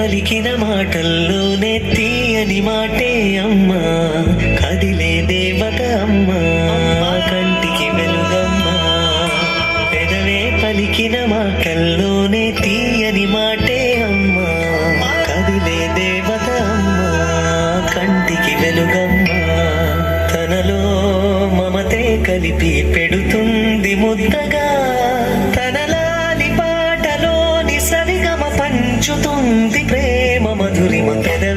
పలికిన మాటల్లోనే తీయని మాటే అమ్మా. కదిలే దేవత అమ్మా. కంటికి వెలుగమ్మా. పెదవే పలికిన మాటల్లోనే తీయని మాటే అమ్మా. కదిలే దేవత అమ్మా. కంటికి వెలుగమ్మా. తనలో మమతే కలిపి పెడుతుంది ముద్ద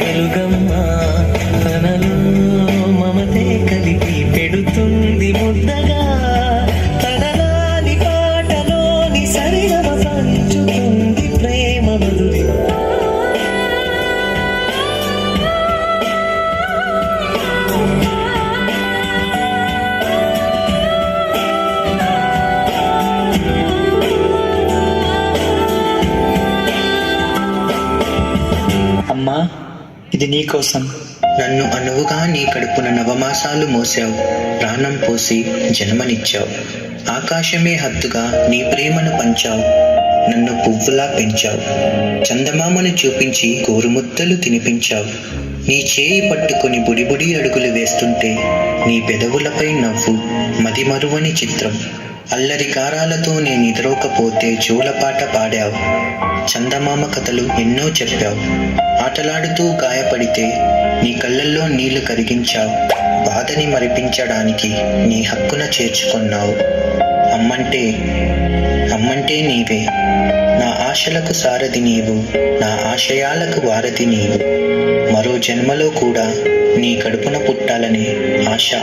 కంటికి ఇది నీకోసం నన్ను అనువుగా నీ కడుపున నవమాసాలు మోసావు. ప్రాణం పోసి జన్మనిచ్చావు. ఆకాశమే హద్దుగా నీ ప్రేమను పంచావు. నన్ను పువ్వులా పెంచావు. చందమామను చూపించి గోరుముద్దలు తినిపించావు. నీ చేయి పట్టుకుని బుడిబుడి అడుగులు వేస్తుంటే నీ పెదవులపై నవ్వు మదిమరువని చిత్రం. అల్లరి కారాలతో నేను నిద్రోకపోతే జూలపాట పాడావు. చందమామ కథలు ఎన్నో చెప్పావు. ఆటలాడుతూ గాయపడితే నీ కళ్ళల్లో నీళ్ళు కరిగించావు. బాధని మరిపించడానికి నీ హక్కున చేర్చుకున్నావు. అమ్మంటే అమ్మంటే నీవే. నా ఆశలకు సారథి నీవు నా ఆశయాలకు వారధి నీవు. మరో జన్మలో కూడా నీ కడుపున పుట్టాలనే ఆశ.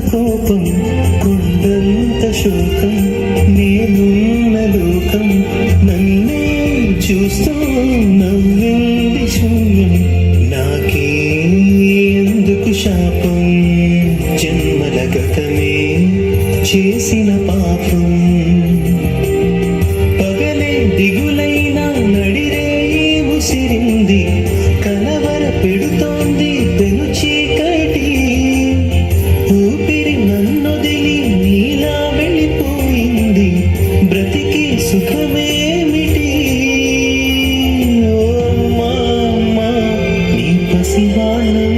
కోపం కొండంత శోకం నేనున్న లోకం నన్నే చూస్తూ నవ్వింది శూన్యం. నాకే ఎందుకు శాపం? జన్మల గతమే చేసిన పాపం. morning.